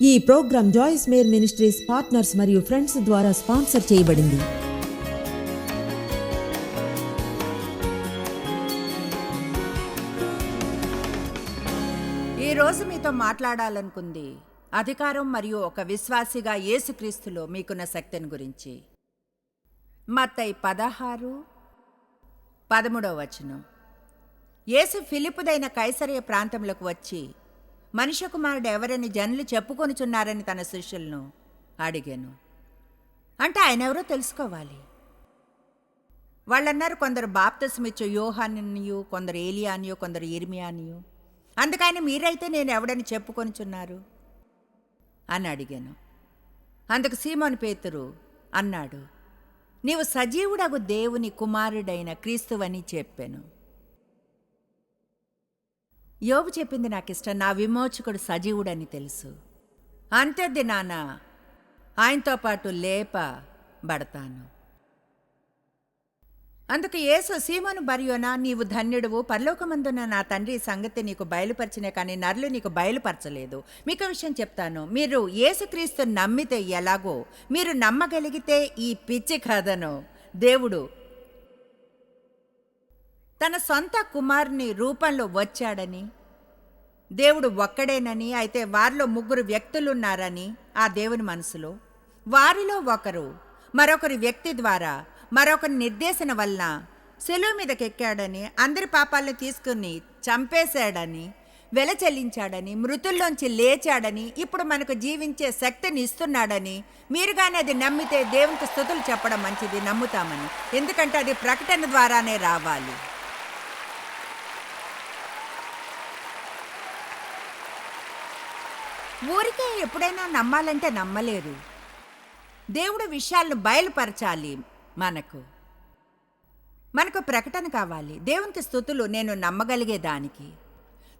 ఈ programme Joyce Meyer ministries partners మరియు friends ద్వారా స్పాన్సర్ చేయబడింది. ఈ రోజు మీతో మాట్లాడాలనుకుంది అధికారం మరియు ఒక విశ్వాసిగా యేసుక్రీస్తులో మీకున్న శక్తిని గురించి. మత్తై పదహారు పదమూడవ వచనం. యేసు ఫిలిపుదైన కైసరయ ప్రాంతంలోకి వచ్చి మనిషి కుమారుడు ఎవరని జనులు చెప్పుకొనుచున్నారని తన శిష్యులను అడిగాను. అంటే ఆయన ఎవరో తెలుసుకోవాలి. వాళ్ళన్నారు కొందరు బాప్తస్మిచ్చు యోహానియు కొందరు ఏలియానియో కొందరు ఇర్మియానియో అందుకని మీరైతే నేను ఎవడని చెప్పుకొనిచున్నారు? అని అడిగాను. అందుకు సీమోని పేతురు అన్నాడు నీవు సజీవుడగు దేవుని కుమారుడైన క్రీస్తువని చెప్పాను. యోబు చెప్పింది నాకు ఇష్టం నా విమోచకుడు సజీవుడని తెలుసు. అంతేది నాన్న ఆయనతో పాటు లేపబడతాను. అందుకు యేసు సీమోను బరియోనా నీవు ధన్యుడువు పరలోకమందున నా తండ్రి సంగతి నీకు బయలుపరిచినే కానీ నరులు నీకు బయలుపరచలేదు. మీకు విషయం చెప్తాను మీరు యేసుక్రీస్తు నమ్మితే ఎలాగో మీరు నమ్మగలిగితే ఈ పిచ్చి కథను దేవుడు తన సొంత కుమారుని రూపంలో వచ్చాడని దేవుడు ఒక్కడేనని అయితే వారిలో ముగ్గురు వ్యక్తులున్నారని ఆ దేవుని మనసులో. వారిలో ఒకరు మరొకరి వ్యక్తి ద్వారా మరొకరి నిర్దేశన వలన సెలువు మీదకెక్కాడని అందరి పాపాలను తీసుకుని చంపేశాడని వెల చెల్లించాడని మృతుల్లోంచి లేచాడని ఇప్పుడు మనకు జీవించే శక్తిని ఇస్తున్నాడని మీరు కానీ అది నమ్మితే దేవునికి స్థుతులు చెప్పడం మంచిది నమ్ముతామని. ఎందుకంటే అది ప్రకటన ద్వారానే రావాలి. ఊరికే ఎప్పుడైనా నమ్మాలంటే నమ్మలేరు దేవుడు విషయాలను బయలుపరచాలి మనకు. మనకు ప్రకటన కావాలి. దేవునికి స్థుతులు నేను నమ్మగలిగే దానికి.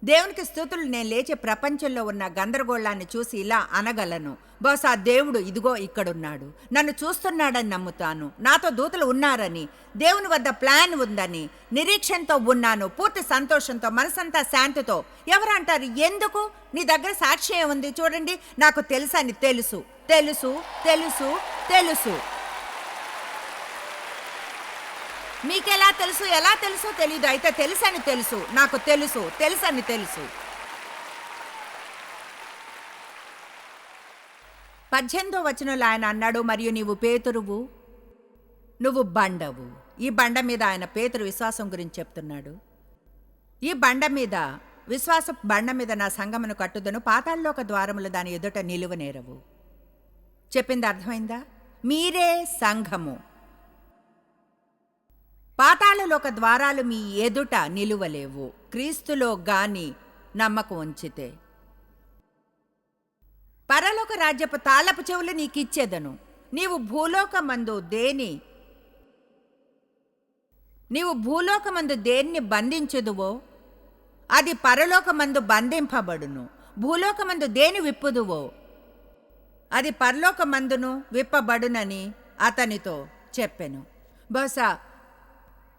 దేవునికి స్థుతులు నేను లేచే ప్రపంచంలో ఉన్న గందరగోళాన్ని చూసి ఇలా అనగలను. బహుశా దేవుడు ఇదిగో ఇక్కడున్నాడు. నన్ను చూస్తున్నాడని నమ్ముతాను. నాతో దూతలు ఉన్నారని దేవుని వద్ద ప్లాన్ ఉందని నిరీక్షణతో ఉన్నాను. పూర్తి సంతోషంతో మనసంతా శాంతితో. ఎవరు అంటారు ఎందుకు? నీ దగ్గర సాక్ష్యం ఉంది చూడండి. నాకు తెలుసని తెలుసు. తెలుసు తెలుసు తెలుసు. మీకెలా తెలుసు ఎలా తెలుసో తెలీదు. అయితే తెలుసని తెలుసు. నాకు తెలుసు. తెలుసని తెలుసు. పద్దెనిమిదో వచనంలో ఆయన అన్నాడు మరియు నీవు పేతురువు నువ్వు బండవు. ఈ బండ మీద ఆయన పేతురు విశ్వాసం గురించి చెప్తున్నాడు. ఈ బండ మీద విశ్వాస బండ మీద నా సంగమును కట్టుదను. పాతాల్లోక ద్వారములు దాని ఎదుట నిలువనేరవు చెప్పింది అర్థమైందా? మీరే సంఘము. పాతాళలోక ద్వారాలు మీ ఎదుట నిలువలేవు. క్రీస్తులో గాని నమ్మకం ఉంచితే. పరలోక రాజ్యపు తాళపు చెవులు నీకిచ్చేదను. నీవు భూలోకమందు దేని నీవు భూలోకమందు దేన్ని బంధించుదువో అది పరలోకమందు బంధింపబడును. భూలోకమందు దేని విప్పుదువో అది పరలోకమందును విప్పబడునని అతనితో చెప్పెను. బహుశా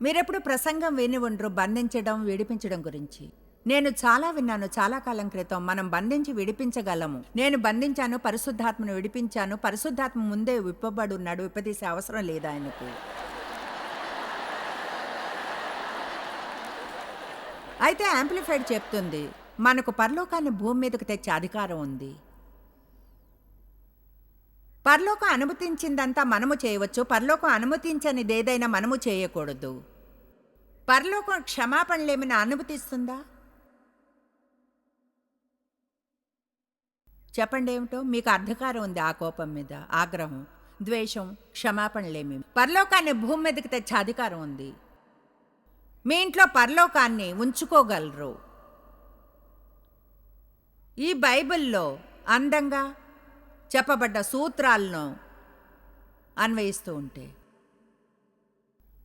మీరెప్పుడు ప్రసంగం విని ఉండరు బంధించడం విడిపించడం గురించి. నేను చాలా విన్నాను చాలా కాలం క్రితం మనం బంధించి విడిపించగలము. నేను బంధించాను పరిశుద్ధాత్మను విడిపించాను పరిశుద్ధాత్మ ముందే విప్పబడున్నాడు విప్పదీసే అవసరం లేదా ఆయనకు. అయితే యాంప్లిఫైడ్ చెప్తుంది మనకు పరలోకాన్ని భూమి మీదకు తెచ్చే అధికారం ఉంది. పరలోకం అనుమతించిందంతా మనము చేయవచ్చు పరలోకం అనుమతించనిదేదైనా మనము చేయకూడదు. పరలోకం క్షమాపణలేమైనా అనుమతిస్తుందా? చెప్పండి ఏమిటో? మీకు అర్ధకారం ఉంది ఆ కోపం మీద ఆగ్రహం ద్వేషం క్షమాపణలేమి. పరలోకాన్ని భూమి మీదకి తెచ్చే అధికారం ఉంది. మీ ఇంట్లో పరలోకాన్ని ఉంచుకోగలరు. ఈ బైబిల్లో అందంగా చెప్పబడ్డ సూత్రాలను అన్వయిస్తూ ఉంటే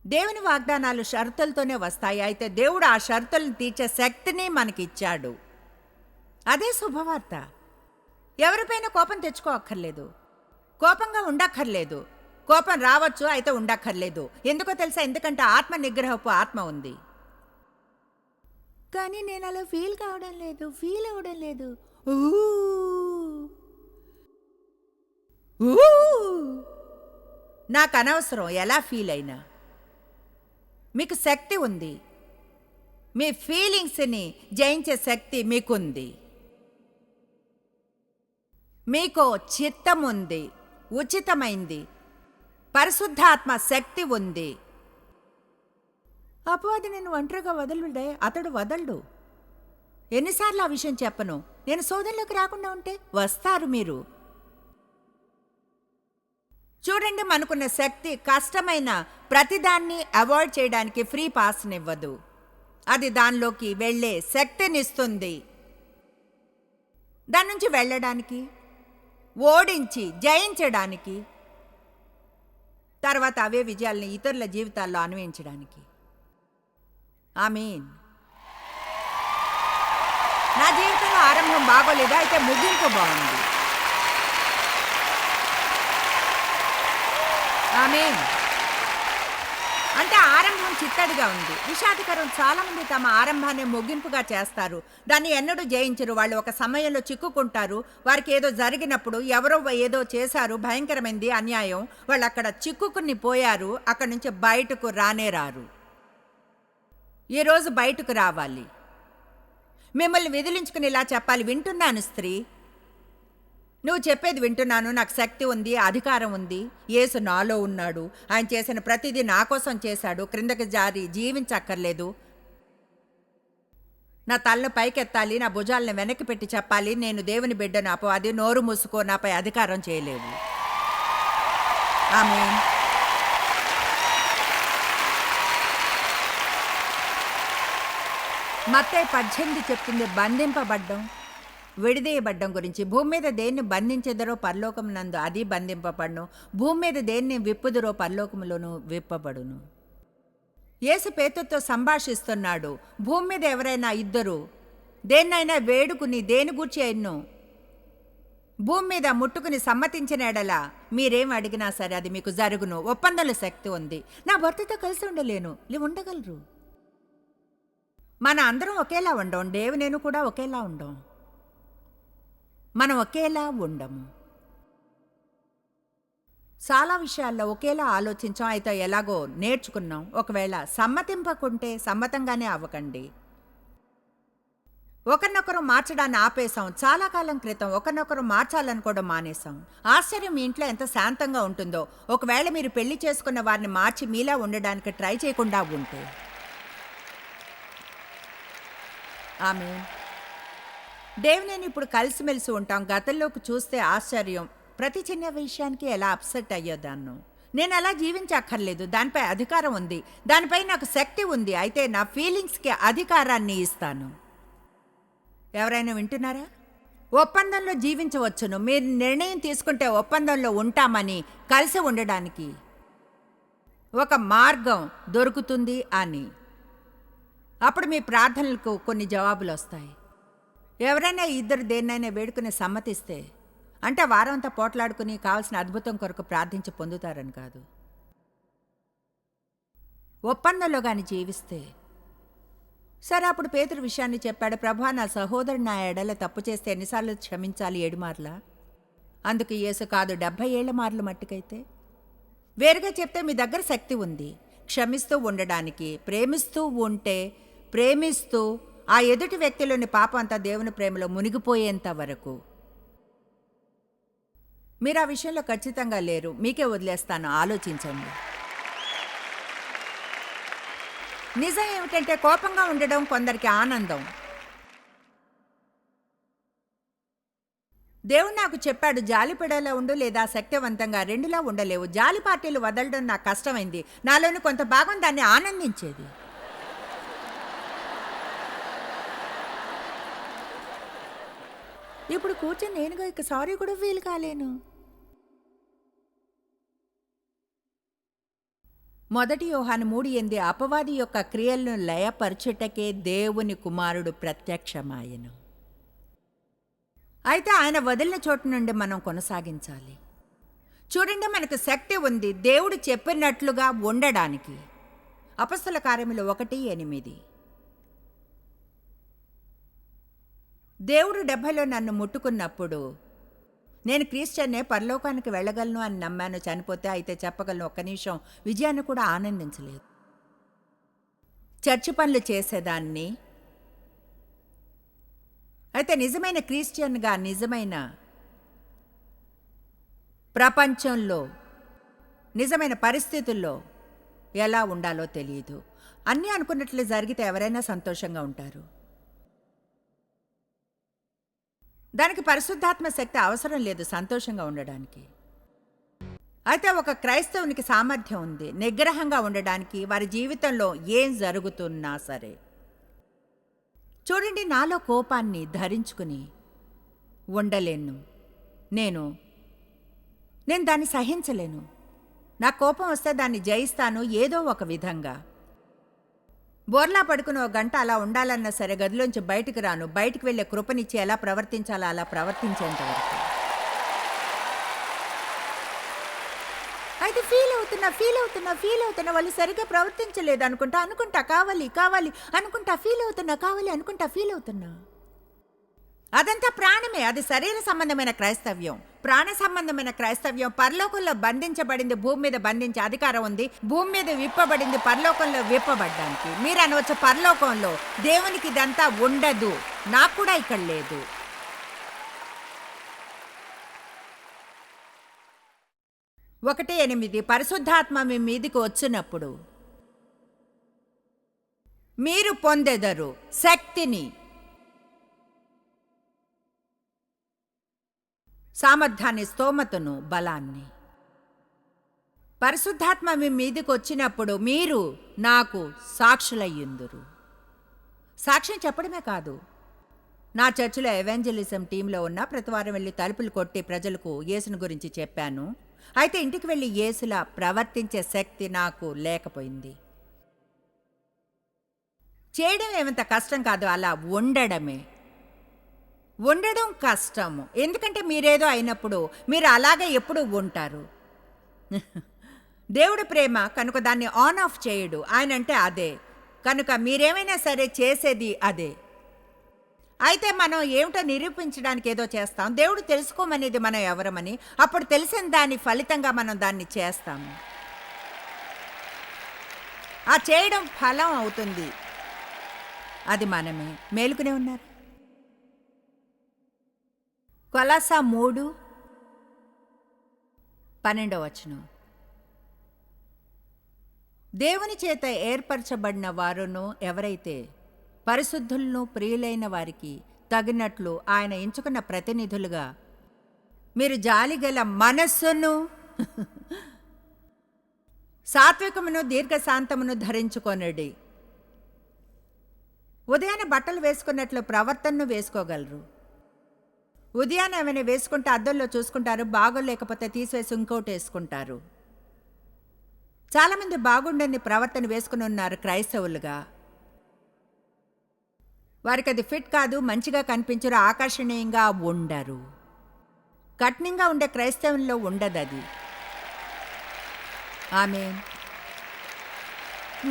దేవుని వాగ్దానాలు షరతులతోనే వస్తాయి. అయితే దేవుడు ఆ షరతులను తీర్చే శక్తిని మనకిచ్చాడు. అదే శుభవార్త. ఎవరిపైన కోపం తెచ్చుకోక్కర్లేదు. కోపంగా ఉండక్కర్లేదు. కోపం రావచ్చు అయితే ఉండక్కర్లేదు. ఎందుకో తెలుసా? ఎందుకంటే ఆత్మ నిగ్రహపు ఆత్మ ఉంది. కానీ నేను అలా ఫీల్ కావడం లేదు ఫీల్ అవ్వడం లేదు. ఊ నాకు అనవసరం ఎలా ఫీల్ అయినా మీకు శక్తి ఉంది. మీ ఫీలింగ్స్ని జయించే శక్తి మీకుంది. మీకు చిత్తం ఉంది. ఉచితమైంది. పరిశుద్ధాత్మ శక్తి ఉంది. అపవాది నేను ఒంటరిగా వదలుడే అతడు వదలడు. ఎన్నిసార్లు ఆ విషయం చెప్పను. నేను సోదరులోకి రాకుండా ఉంటే వస్తారు మీరు. చూడండి మనకున్న శక్తి కష్టమైన ప్రతిదాన్ని అవాయిడ్ చేయడానికి ఫ్రీ పాస్నివ్వదు. అది దానిలోకి వెళ్ళే శక్తినిస్తుంది. దాని నుంచి వెళ్ళడానికి ఓడించి జయించడానికి తర్వాత అవే విజయాల్ని ఇతరుల జీవితాల్లో అన్వయించడానికి. మీన్ నా జీవితంలో ఆరంభం బాగోలేదా అయితే ముగింపు బాగుంది. ఆమేన్. అంటే ఆరంభం చిత్తడిగా ఉంది. విషాదకరం చాలా మంది తమ ఆరంభాన్ని ముగింపుగా చేస్తారు. దాన్ని ఎన్నడూ జయించరు. వాళ్ళు ఒక సమయంలో చిక్కుకుంటారు. వారికి ఏదో జరిగినప్పుడు ఎవరో ఏదో చేశారు. భయంకరమైంది. అన్యాయం. వాళ్ళు అక్కడ చిక్కుకుని పోయారు. అక్కడి నుంచి బయటకు రానే రారు. ఈరోజు బయటకు రావాలి. మిమ్మల్ని విదిలించుకుని ఇలా చెప్పాలి. వింటున్నాను స్త్రీ. నువ్వు చెప్పేది వింటున్నాను నాకు శక్తి ఉంది అధికారం ఉంది. యేసు నాలో ఉన్నాడు. ఆయన చేసిన ప్రతిదీ నా కోసం చేశాడు. క్రిందకి జారి జీవించక్కర్లేదు. నా తలను పైకెత్తాలి నా భుజాలను వెనక్కి పెట్టి చెప్పాలి నేను దేవుని బిడ్డను అపో అది నోరు మూసుకో నాపై అధికారం చేయలేదు ఆమె మత్తే పద్దెనిమిది చెప్తుంది బంధింపబడ్డం. విడిదీయబడ్డం గురించి భూమి మీద దేన్ని బంధించెదరో పరలోకం నందు అది బంధింపబడును భూమి మీద దేన్ని విప్పుదురో పరలోకములోను విప్పబడును. యేసు పేతుతో సంభాషిస్తున్నాడు భూమి మీద ఎవరైనా ఇద్దరు దేన్నైనా వేడుకుని దేని గూర్చి ఎన్నో భూమి మీద ముట్టుకుని సమ్మతించిన ఎడల మీరేం అడిగినా సరే అది మీకు జరుగును ఒప్పందంలో శక్తి ఉంది. నా భర్తతో కలిసి ఉండలేను లే ఉండగలరు? మన అందరం ఒకేలా ఉండం దేవు నేను కూడా ఒకేలా ఉండం. మనం ఒకేలా ఉండము. చాలా విషయాల్లో ఒకేలా ఆలోచించాం. అయితే ఎలాగో నేర్చుకున్నాం. ఒకవేళ సమ్మతింపకుంటే సమ్మతంగానే అవ్వకండి. ఒకరినొకరు మార్చడాన్ని ఆపేశాం. చాలా కాలం క్రితం ఒకరినొకరు మార్చాలనుకోవడం మానేశాం. ఆశ్చర్యం మీ ఇంట్లో ఎంత శాంతంగా ఉంటుందో. ఒకవేళ మీరు పెళ్ళి చేసుకున్న వారిని మార్చి మీలా ఉండడానికి ట్రై చేయకుండా ఉంటే. ఆమె డేవ్ నేను ఇప్పుడు కలిసిమెలిసి ఉంటాం. గతంలోకి చూస్తే ఆశ్చర్యం. ప్రతి చిన్న విషయానికి ఎలా అప్సెట్ అయ్యేదాన్ను నేను అలా జీవించక్కర్లేదు. దానిపై అధికారం ఉంది. దానిపై నాకు శక్తి ఉంది. అయితే నా ఫీలింగ్స్కి అధికారాన్ని ఇస్తాను. ఎవరైనా వింటున్నారా? ఒప్పందంలో జీవించవచ్చును. మీరు నిర్ణయం తీసుకుంటే ఒప్పందంలో ఉంటామని కలిసి ఉండడానికి ఒక మార్గం దొరుకుతుంది అని. అప్పుడు మీ ప్రార్థనలకు కొన్ని జవాబులు వస్తాయి ఎవరైనా ఇద్దరు దేన్నైనా వేడుకుని సమ్మతిస్తే అంటే వారంతా పోట్లాడుకుని కావాల్సిన అద్భుతం కొరకు ప్రార్థించి పొందుతారని కాదు. ఒప్పందంలో కానీ జీవిస్తే సరే అప్పుడు పేతురు విషయాన్ని చెప్పాడు ప్రభా నా సహోదరుడు నా ఎడల తప్పు చేస్తే ఎన్నిసార్లు క్షమించాలి ఏడు మార్లా? అందుకు యేసు కాదు డెబ్భై ఏళ్ళ మార్లు మట్టుకైతే? వేరుగా చెప్తే మీ దగ్గర శక్తి ఉంది. క్షమిస్తూ ఉండడానికి ప్రేమిస్తూ ఉంటే ప్రేమిస్తూ ఆ ఎదుటి వ్యక్తిలోని పాపం అంతా దేవుని ప్రేమలో మునిగిపోయేంత వరకు. మీరు ఆ విషయంలో ఖచ్చితంగా లేరు. మీకే వదిలేస్తాను. ఆలోచించండి. నిజం ఏమిటంటే కోపంగా ఉండడం కొందరికి ఆనందం. దేవుడు నాకు చెప్పాడు జాలిపడేలా ఉండు లేదా శక్తివంతంగా రెండులా ఉండలేవు. జాలి పార్టీలు వదలడం నాకు కష్టమైంది. నాలోని కొంత భాగం దాన్ని ఆనందించేది. ఇప్పుడు కూర్చొని నేనుగా ఇక సారీ కూడా ఫీల్ కాలేను. మొదటి యోహాను మూడు ఎంది అపవాది యొక్క క్రియలను లయపరచుటకే దేవుని కుమారుడు ప్రత్యక్షమాయను. అయితే ఆయన వదిలిన చోటు నుండి మనం కొనసాగించాలి. చూడండి మనకు శక్తి ఉంది దేవుడు చెప్పినట్లుగా ఉండడానికి. అపస్తుల కార్యములు ఒకటి ఎనిమిది. దేవుడు డెబ్బైలో నన్ను ముట్టుకున్నప్పుడు నేను క్రిస్టియన్నే పరలోకానికి వెళ్ళగలను అని నమ్మాను చనిపోతే అయితే చెప్పగలను. ఒక్క నిమిషం. విజయాన్ని కూడా ఆనందించలేదు. చర్చి పనులు చేసేదాన్ని. అయితే నిజమైన క్రిస్టియన్గా నిజమైన ప్రపంచంలో నిజమైన పరిస్థితుల్లో ఎలా ఉండాలో తెలియదు అన్నీ అనుకున్నట్లు జరిగితే ఎవరైనా సంతోషంగా ఉంటారు. దానికి పరిశుద్ధాత్మ శక్తి అవసరం లేదు సంతోషంగా ఉండడానికి. అయితే ఒక క్రైస్తవునికి సామర్థ్యం ఉంది. నిగ్రహంగా ఉండడానికి వారి జీవితంలో ఏం జరుగుతున్నా సరే. చూడండి నాలో కోపాన్ని ధరించుకుని ఉండలేను. నేను నేను దాన్ని సహించలేను. నా కోపం వస్తే దాన్ని జయిస్తాను ఏదో ఒక విధంగా. బోర్లా పడుకుని ఒక గంట అలా ఉండాలన్నా సరే గదిలోంచి బయటకు రాను. బయటకు వెళ్ళే కృపనిచ్చి ఎలా ప్రవర్తించాలా అలా ప్రవర్తించేంత వరకు. అయితే ఫీల్ అవుతున్నా ఫీల్ అవుతున్నా ఫీల్ అవుతున్నా వాళ్ళు సరిగ్గా ప్రవర్తించలేదు అనుకుంటా అనుకుంటా కావాలి కావాలి అనుకుంటా ఫీల్ అవుతున్నా కావాలి అనుకుంటా ఫీల్ అవుతున్నా. అదంతా ప్రాణమే అది శరీర సంబంధమైన క్రైస్తవ్యం. ప్రాణ సంబంధమైన క్రైస్తవ్యం పరలోకంలో బంధించబడింది భూమి మీద బంధించే అధికారం ఉంది భూమి మీద విప్పబడింది పరలోకంలో విప్పబడ్డానికి. మీరు అనవచ్చు పరలోకంలో దేవునికి ఇదంతా ఉండదు. నాకు కూడా ఇక్కడ లేదు. ఒకటి ఎనిమిది పరిశుద్ధాత్మ మీ మీదికి వచ్చినప్పుడు మీరు పొందెదరు శక్తిని. సామర్థ్యాన్ని స్తోమతను బలాన్ని. పరిశుద్ధాత్మ మీ మీదకి వచ్చినప్పుడు మీరు నాకు సాక్షులయ్యుందురు. సాక్ష్యం చెప్పడమే కాదు. నా చర్చిలో ఎవాంజలిజం టీంలో ఉన్న ప్రతివారం వెళ్ళి తలుపులు కొట్టి ప్రజలకు యేసుని గురించి చెప్పాను. అయితే ఇంటికి వెళ్ళి యేసులా ప్రవర్తించే శక్తి నాకు లేకపోయింది. చేయడం ఏమంత కష్టం కాదు అలా ఉండడమే. ఉండడం కష్టము. ఎందుకంటే మీరేదో అయినప్పుడు మీరు అలాగే ఎప్పుడు ఉంటారు. దేవుడు ప్రేమ కనుక దాన్ని ఆన్ ఆఫ్ చేయడు. ఆయన అంటే అదే. కనుక మీరేమైనా సరే చేసేది అదే. అయితే మనం ఏమిటో నిరూపించడానికి ఏదో చేస్తాం. దేవుడు తెలుసుకోమనేది మనం ఎవరమని అప్పుడు తెలిసిన దాని ఫలితంగా మనం దాన్ని చేస్తాము. ఆ చేయడం ఫలం అవుతుంది. అది మనమే. మేలుకునే ఉన్నారు? కొలాస మూడు పన్నెండవ వచనం. దేవుని చేత ఏర్పరచబడిన వారును ఎవరైతే పరిశుద్ధులను ప్రియులైన వారికి తగినట్లు ఆయన ఎంచుకున్న ప్రతినిధులుగా మీరు జాలిగల మనస్సును సాత్వికమును దీర్ఘశాంతమును ధరించుకొనడి. ఉదయాన్నే బట్టలు వేసుకున్నట్లు ప్రవర్తనను వేసుకోగలరు. ఉదయాన్నే ఏమైనా వేసుకుంటే అద్దంలో చూసుకుంటారు బాగోలేకపోతే తీసివేసి ఇంకోటి వేసుకుంటారు. చాలామంది బాగుండని ప్రవర్తన వేసుకుని ఉన్నారు క్రైస్తవులుగా. వారికి అది ఫిట్ కాదు మంచిగా కనిపించరు ఆకర్షణీయంగా ఉండరు. కఠినంగా ఉండే క్రైస్తవంలో ఉండదు అది ఆమె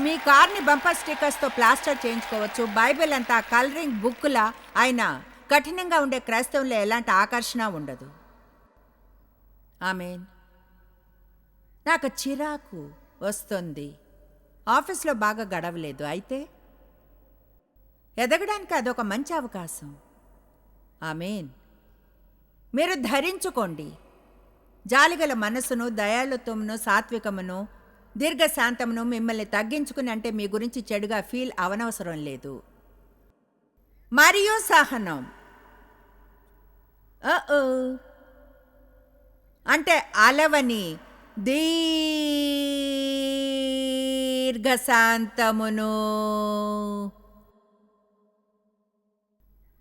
మీ కార్ని బంపర్ స్టిక్కర్స్తో ప్లాస్టర్ చేయించుకోవచ్చు బైబిల్ అంతా కలరింగ్ బుక్లా అయినా కఠినంగా ఉండే క్రైస్తవుల్లో ఎలాంటి ఆకర్షణ ఉండదు. ఆమెన్. నాకు చిరాకు వస్తుంది. ఆఫీస్లో బాగా గడవలేదు. అయితే ఎదగడానికి అదొక మంచి అవకాశం. ఆమెన్. మీరు ధరించుకోండి. జాలిగల మనసును దయాలుత్వమును సాత్వికమును దీర్ఘశాంతమును మిమ్మల్ని తగ్గించుకుని అంటే మీ గురించి చెడుగా ఫీల్ అవనవసరం లేదు. మరియు సహనం. అంటే అలవని దీర్ఘశాంతమును.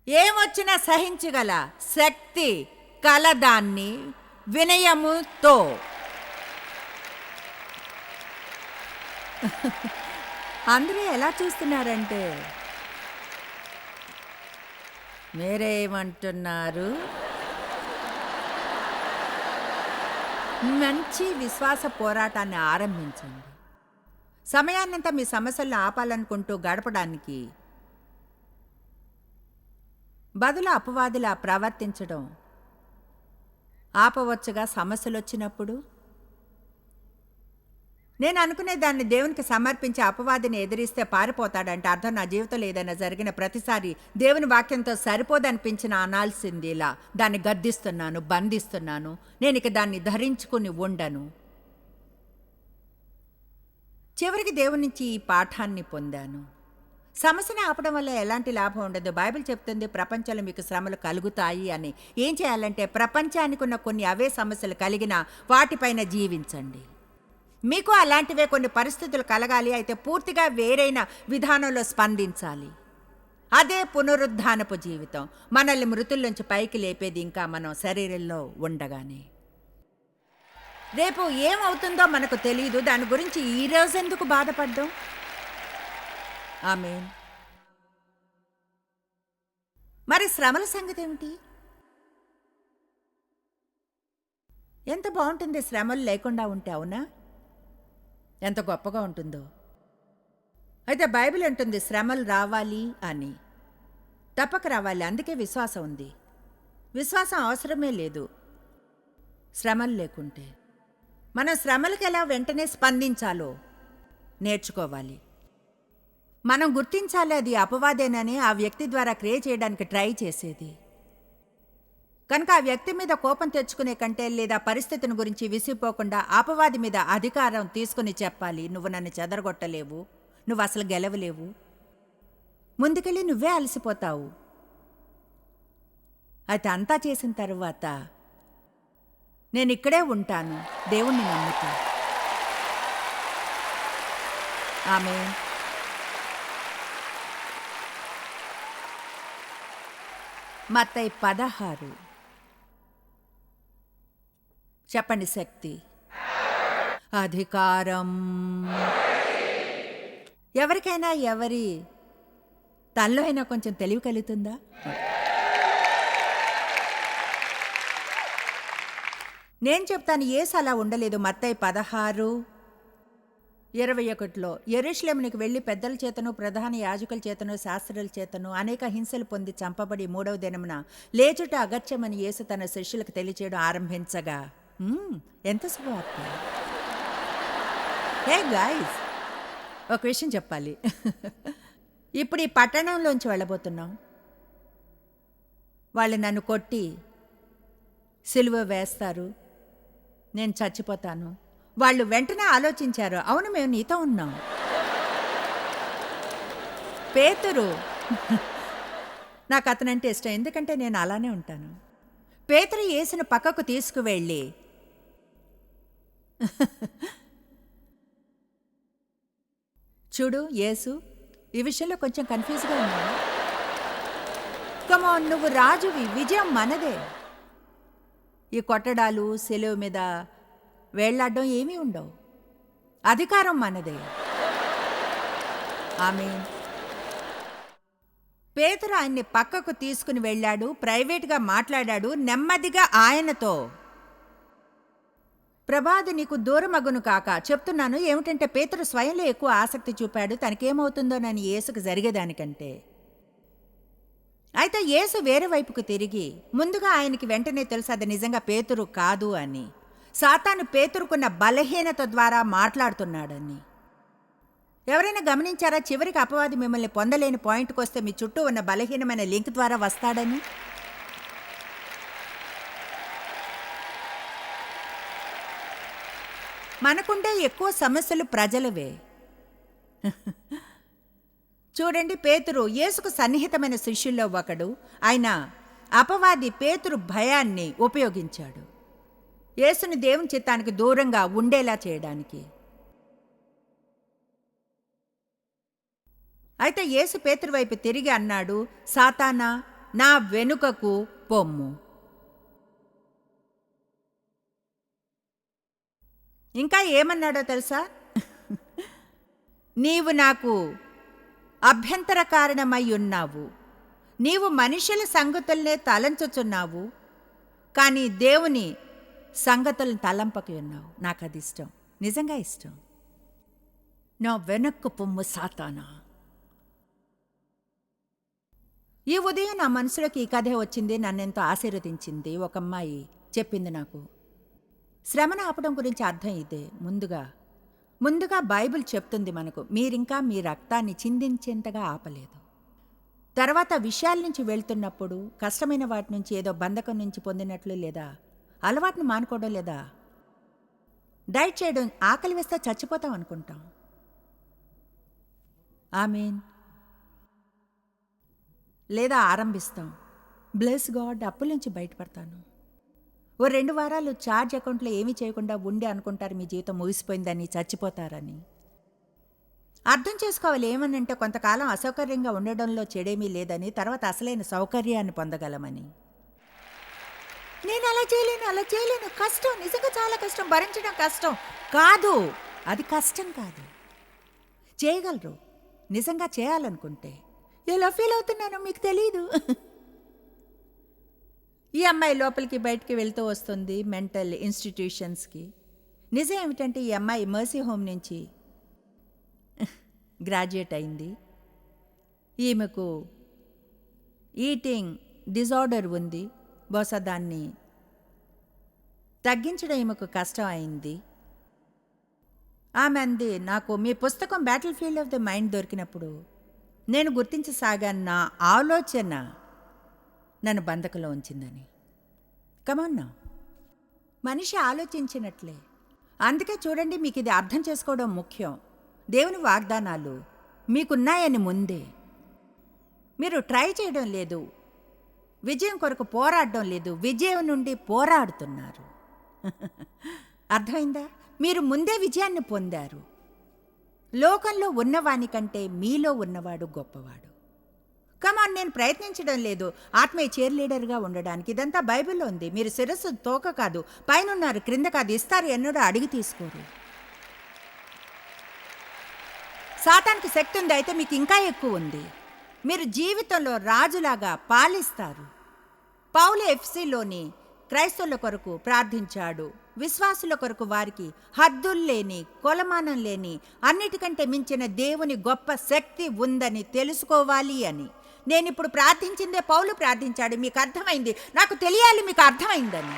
ఏమొచ్చినా సహించగల శక్తి కలదాన్ని వినయముతో. అందరూ ఎలా చూస్తున్నారంటే మీరేమంటున్నారు? మంచి విశ్వాస పోరాటాన్ని ఆరంభించండి. సమయాన్నంతా మీ సమస్యలను ఆపాలనుకుంటూ గడపడానికి బదులు అపవాదిలా ప్రవర్తించడం ఆపవచ్చుగా సమస్యలు వచ్చినప్పుడు నేను అనుకునే దాన్ని దేవునికి సమర్పించి అపవాదిని ఎదిరిస్తే పారిపోతాడంటే అర్థం నా జీవితంలో ఏదైనా జరిగిన ప్రతిసారి దేవుని వాక్యంతో సరిపోదనిపించిన అనాల్సింది ఇలా దాన్ని గద్దిస్తున్నాను బంధిస్తున్నాను. నేను ఇక దాన్ని ధరించుకుని ఉండను. చివరికి దేవుని నుంచి ఈ పాఠాన్ని పొందాను. సమస్యను ఆపడం వల్ల ఎలాంటి లాభం ఉండదు. బైబిల్ చెప్తుంది ప్రపంచంలో మీకు శ్రమలు కలుగుతాయి అని. ఏం చేయాలంటే ప్రపంచానికి ఉన్న కొన్ని అవే సమస్యలు కలిగిన వాటిపైన జీవించండి. మీకు అలాంటివే కొన్ని పరిస్థితులు కలగాలి అయితే పూర్తిగా వేరైన విధానంలో స్పందించాలి. అదే పునరుద్ధానపు జీవితం. మనల్ని మృతుల్లోంచి పైకి లేపేది ఇంకా మనం శరీరంలో ఉండగానే. రేపు ఏమవుతుందో మనకు తెలియదు దాని గురించి ఈ రోజు ఎందుకు బాధపడ్డాం? ఆమె మరి శ్రమల సంగతి ఏమిటి? ఎంత బాగుంటుంది శ్రమలు లేకుండా ఉంటే అవునా? ఎంత గొప్పగా ఉంటుందో. అయితే బైబిల్ అంటుంది శ్రమలు రావాలి అని. తప్పక రావాలి అందుకే విశ్వాసం ఉంది. విశ్వాసం అవసరమే లేదు. శ్రమలు లేకుంటే. మనం శ్రమలకు ఎలా వెంటనే స్పందించాలో నేర్చుకోవాలి. మనం గుర్తించాలి అది అపవాదేనని ఆ వ్యక్తి ద్వారా క్రియ చేయడానికి ట్రై చేసేది. కనుక ఆ వ్యక్తి మీద కోపం తెచ్చుకునే కంటే లేదా పరిస్థితిని గురించి విసిగిపోకుండా ఆపవాది మీద అధికారం తీసుకుని చెప్పాలి. నువ్వు నన్ను చెదరగొట్టలేవు. నువ్వు అసలు గెలవలేవు. ముందుకెళ్ళి నువ్వే అలసిపోతావు. అయితే అంతా చేసిన తరువాత నేను ఇక్కడే ఉంటాను. దేవుణ్ణి నమ్ముతా. ఆమె మత్తై పదహారు. చెప్పండి శక్తి. అధికారం. ఎవరికైనా ఎవరి తనలో అయినా కొంచెం తెలివి కలుగుతుందా? నేను చెప్తాను ఏసు అలా ఉండలేదు. మత్తయి పదహారు ఇరవై ఒకటిలో ఎరుష్లెమునికి వెళ్ళి పెద్దల చేతను ప్రధాన యాజకుల చేతను శాస్త్రుల చేతను అనేక హింసలు పొంది చంపబడి మూడవ దినమున లేచుట అగత్యమని యేసు తన శిష్యులకు తెలియచేయడం ఆరంభించగా మ్మ్, ఎంత శుభవార్త. హే గాయస్ ఒక విషయం చెప్పాలి. ఇప్పుడు ఈ పట్టణంలోంచి వెళ్ళబోతున్నాం. వాళ్ళు నన్ను కొట్టి సిలువ వేస్తారు. నేను చచ్చిపోతాను. వాళ్ళు వెంటనే ఆలోచించారు. అవును మేము నీతో ఉన్నాం. పేతురు నాకు అతనంటే ఇష్టం. ఎందుకంటే నేను అలానే ఉంటాను. పేతురు వేసిన పక్కకు తీసుకువెళ్ళి చూడు యేసు ఈ విషయంలో కొంచెం కన్ఫ్యూజ్గా ఉన్నాను కమాన్ నువ్వు రాజువి విజయం మనదే. ఈ కొట్టడాలు సెలవు మీద వేళ్ళాడడం ఏమీ ఉండవు. అధికారం మనదే. ఆమె పేదరు ఆయన్ని పక్కకు తీసుకుని వెళ్ళాడు ప్రైవేట్గా మాట్లాడాడు నెమ్మదిగా ఆయనతో. ప్రభాది నీకు దూరమగును కాక. చెప్తున్నాను ఏమిటంటే పేతురు స్వయంలో ఎక్కువ ఆసక్తి చూపాడు. తనకేమవుతుందోనని యేసుకు జరిగేదానికంటే. అయితే యేసు వేరే వైపుకు తిరిగి ముందుగా ఆయనకి వెంటనే తెలుసు అది నిజంగా పేతురు కాదు అని. సాతాను పేతురుకున్న బలహీనత ద్వారా మాట్లాడుతున్నాడని. ఎవరైనా గమనించారా చివరికి అపవాది మిమ్మల్ని పొందలేని పాయింట్కి వస్తే మీ చుట్టూ ఉన్న బలహీనమైన లింక్ ద్వారా వస్తాడని? మనకుండే ఎక్కువ సమస్యలు ప్రజలవే. చూడండి పేతురు యేసుకు సన్నిహితమైన శిష్యుల్లో ఒకడు ఆయన అపవాది పేతురు భయాన్ని ఉపయోగించాడు. యేసుని దేవుని చిత్తానికి దూరంగా ఉండేలా చేయడానికి. అయితే యేసు పేతురు వైపు తిరిగి అన్నాడు సాతానా నా వెనుకకు పొమ్ము. ఇంకా ఏమన్నాడో తెలుసా? నీవు నాకు అభ్యంతర కారణమై ఉన్నావు. నీవు మనుషుల సంగతుల్నే తలంచుచున్నావు. కానీ దేవుని సంగతులను తలంపకి ఉన్నావు. నాకు అది ఇష్టం. నిజంగా ఇష్టం. నా వెనక్కు పొమ్ము సాతానా? ఈ ఉదయం నా మనసులోకి ఈ కథే వచ్చింది. నన్నెంతో ఆశీర్వదించింది. ఒక అమ్మాయి చెప్పింది నాకు. శ్రమను ఆపడం గురించి అర్థం ఇదే ముందుగా ముందుగా బైబిల్ చెప్తుంది మనకు మీరింకా మీ రక్తాన్ని చిందించేంతగా ఆపలేదు. తర్వాత విషయాల నుంచి వెళ్తున్నప్పుడు కష్టమైన వాటి నుంచి ఏదో బంధకం నుంచి పొందినట్లు లేదా అలవాటును మానుకోవడం లేదా? డైట్ చేయడం ఆకలి వేస్తే చచ్చిపోతాం అనుకుంటాం. మీన్ లేదా ఆరంభిస్తాం. బ్లెస్ గాడ్ అప్పుల నుంచి బయటపడతాను. ఓ రెండు వారాలు చార్జ్ అకౌంట్లో ఏమీ చేయకుండా ఉండి అనుకుంటారు మీ జీవితం ముగిసిపోయిందని చచ్చిపోతారని. అర్థం చేసుకోవాలి ఏమనంటే కొంతకాలం అసౌకర్యంగా ఉండడంలో చెడేమీ లేదని తర్వాత అసలైన సౌకర్యాన్ని పొందగలమని. నేను అలా చేయలేను అలా చేయలేను. కష్టం నిజంగా చాలా కష్టం. భరించడం కష్టం. కాదు అది కష్టం కాదు. చేయగలరు. నిజంగా చేయాలనుకుంటే. ఎలా ఫీల్ అవుతున్నానో మీకు తెలీదు. ఈ అమ్మాయి లోపలికి బయటికి వెళ్తూ వస్తుంది మెంటల్ ఇన్స్టిట్యూషన్స్కి. నిజం ఏమిటంటే ఈ అమ్మాయి మర్సీ హోమ్ నుంచి గ్రాడ్యుయేట్ అయింది. ఈమెకు ఈటింగ్ డిజార్డర్ ఉంది. బహుశా దాన్ని తగ్గించడం ఈమెకు కష్టం అయింది. ఆమె అంది నాకు మీ పుస్తకం battlefield of the mind దొరికినప్పుడు నేను గుర్తించసాగాను నా ఆలోచన. నన్ను బంధకంలో ఉంచిందని. కమన్నా మనిషి ఆలోచించినట్లే. అందుకే చూడండి మీకు ఇది అర్థం చేసుకోవడం ముఖ్యం. దేవుని వాగ్దానాలు మీకున్నాయని ముందే. మీరు ట్రై చేయడం లేదు. విజయం కొరకు పోరాడడం లేదు. విజయం నుండి పోరాడుతున్నారు. అర్థమైందా? మీరు ముందే విజయాన్ని పొందారు. లోకంలో ఉన్నవానికంటే మీలో ఉన్నవాడు గొప్పవాడు. కమాన్ నేను ప్రయత్నించడం లేదు. ఆత్మీయ చీర్ లీడర్గా ఉండడానికి. ఇదంతా బైబిల్లో ఉంది. మీరు శిరస్సు తోక కాదు పైనున్నారు క్రింద కాదు ఇస్తారు ఎన్నడూ అడిగి తీసుకోరు. సాతానికి శక్తి ఉంది అయితే మీకు ఇంకా ఎక్కువ ఉంది. మీరు జీవితంలో రాజులాగా పాలిస్తారు. పౌలు ఎఫ్సిలోని క్రైస్తవుల కొరకు ప్రార్థించాడు. విశ్వాసుల కొరకు వారికి హద్దులు లేని కొలమానం లేని అన్నిటికంటే మించిన దేవుని గొప్ప శక్తి ఉందని తెలుసుకోవాలి అని. నేను ఇప్పుడు ప్రార్థించిందే పౌలు ప్రార్థించాడు. మీకు అర్థమైంది? నాకు తెలియాలి మీకు అర్థమైందని.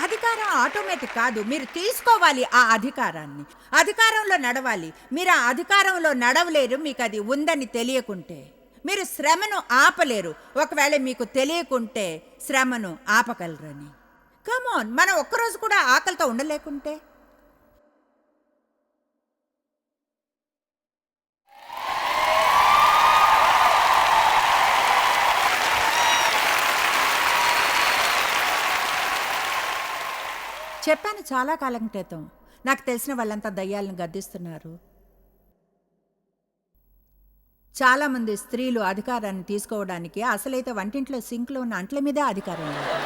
అధికారం ఆటోమేటిక్ కాదు. మీరు తీసుకోవాలి ఆ అధికారాన్ని. అధికారంలో నడవాలి. మీరు ఆ అధికారంలో నడవలేరు. మీకు అది ఉందని తెలియకుంటే. మీరు శ్రమను ఆపలేరు. ఒకవేళ మీకు తెలియకుంటే శ్రమను ఆపగలరని. కమోన్ మనం ఒక్కరోజు కూడా ఆకలితో ఉండలేకుంటే? చెప్పాను చాలా కాలం క్రితం. నాకు తెలిసిన వాళ్ళంతా దయ్యాలను గద్దిస్తున్నారు. చాలామంది స్త్రీలు అధికారాన్ని తీసుకోవడానికి అసలైతే వంటింట్లో సింక్లో ఉన్న అంట్ల మీదే అధికారం లేదు.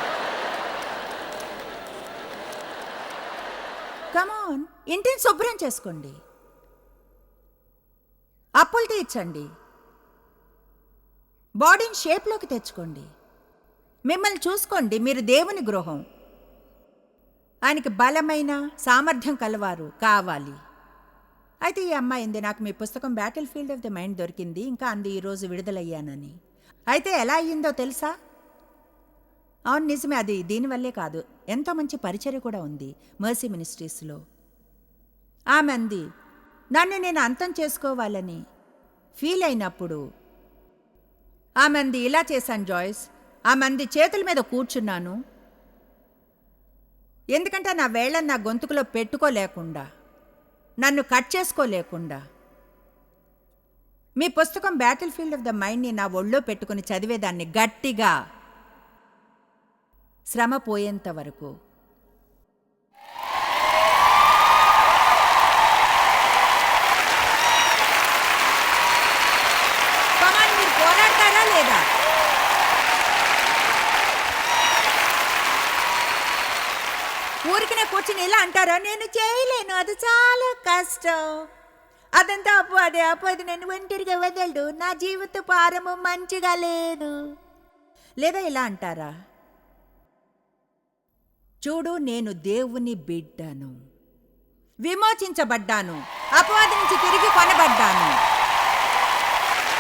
కమాన్ ఇంటిని శుభ్రం చేసుకోండి. అప్పులు తీర్చండి. బాడీని షేప్లోకి తెచ్చుకోండి. మిమ్మల్ని చూసుకోండి మీరు దేవుని గృహం. ఆయనకి బలమైన సామర్థ్యం కలవారు కావాలి. అయితే ఈ అమ్మాయి అంది నాకు మీ పుస్తకం battlefield of the mind దొరికింది ఇంకా అంది ఈరోజు విడుదలయ్యానని. అయితే ఎలా అయ్యిందో తెలుసా? అవును నిజమే అది దీనివల్లే కాదు. ఎంతో మంచి పరిచర్య కూడా ఉంది మర్సీ మినిస్ట్రీస్లో ఆమె అంది నన్ను నేను అంతం చేసుకోవాలని ఫీల్ అయినప్పుడు ఆమె అంది ఇలా చేశాను జాయిస్ ఆమె అంది చేతుల మీద కూర్చున్నాను. ఎందుకంటే నా వేళ్ళని నా గొంతుకులో పెట్టుకోలేకుండా నన్ను కట్ చేసుకోలేకుండా. మీ పుస్తకం బ్యాటిల్ ఫీల్డ్ ఆఫ్ ద మైండ్ని నా ఒళ్ళో పెట్టుకుని చదివేదాన్ని గట్టిగా. శ్రమ పోయేంత వరకు Come on, మీరు పోరాడతారా లేదా ఊరికనే కూర్చుని ఇలా అంటారా? నేను చేయలేను. అది చాలా కష్టం. అదంతా అప్పు అదే అప్పు అది నేను ఒంటరిగా వదలడు. నా జీవిత పారము మంచిగా లేదు. లేదా ఇలా అంటారా? చూడు నేను దేవుని బిడ్డను. విమోచించబడ్డాను. అపవాది నుంచి తిరిగి కొనబడ్డాను.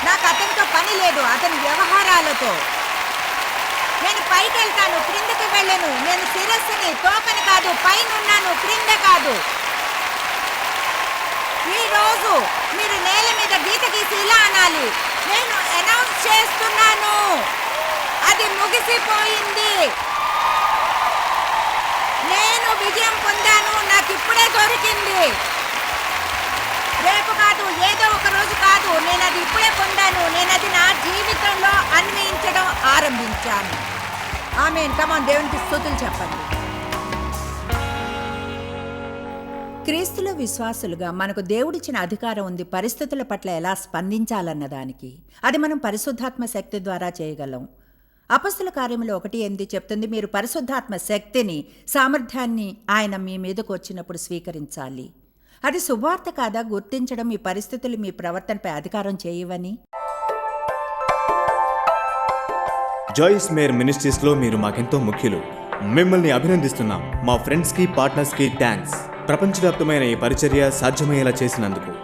నాకు అతనితో పని లేదు. అతని వ్యవహారాలతో. పైకి వెళ్తాను క్రిందకి వెళ్ళను. నేను శిరస్సుని తోకని కాదు పైన ఉన్నాను క్రింద కాదు. ఈ రోజు మీరు నేల మీద గీత గీసి ఇలా అనాలి. నేను అనౌన్స్ చేస్తున్నాను. అది ముగిసిపోయింది. నేను విజయం పొందాను. నాకు ఇప్పుడే దొరికింది. రేపు కాదు ఏదో ఒక రోజు కాదు. నేను అది ఇప్పుడే పొందాను. నేను అది నా జీవితంలో అన్వయించడం ఆరంభించాను. ఆమె కమాన్ దేవునికి స్థుతులు చెప్పండి. క్రీస్తుల విశ్వాసులుగా మనకు దేవుడిచ్చిన అధికారం ఉంది. పరిస్థితుల పట్ల ఎలా స్పందించాలన్న దానికి. అది మనం పరిశుద్ధాత్మ శక్తి ద్వారా చేయగలం. అపస్తుల కార్యములో ఒకటి ఎనిమిది చెప్తుంది మీరు పరిశుద్ధాత్మ శక్తిని సామర్థ్యాన్ని ఆయన మీ మీదకు వచ్చినప్పుడు స్వీకరించాలి. అది శుభార్త కాదా? గుర్తించడం మీ పరిస్థితులు మీ ప్రవర్తనపై అధికారం చేయవని. జాయిస్ మేర్ మినిస్ట్రీస్లో మీరు మాకెంతో ముఖ్యులు. మిమ్మల్ని అభినందిస్తున్నాం. మా ఫ్రెండ్స్కి పార్ట్నర్స్కి థ్యాంక్స్. ప్రపంచవ్యాప్తమైన ఈ పరిచర్య సాధ్యమయ్యేలా చేసినందుకు.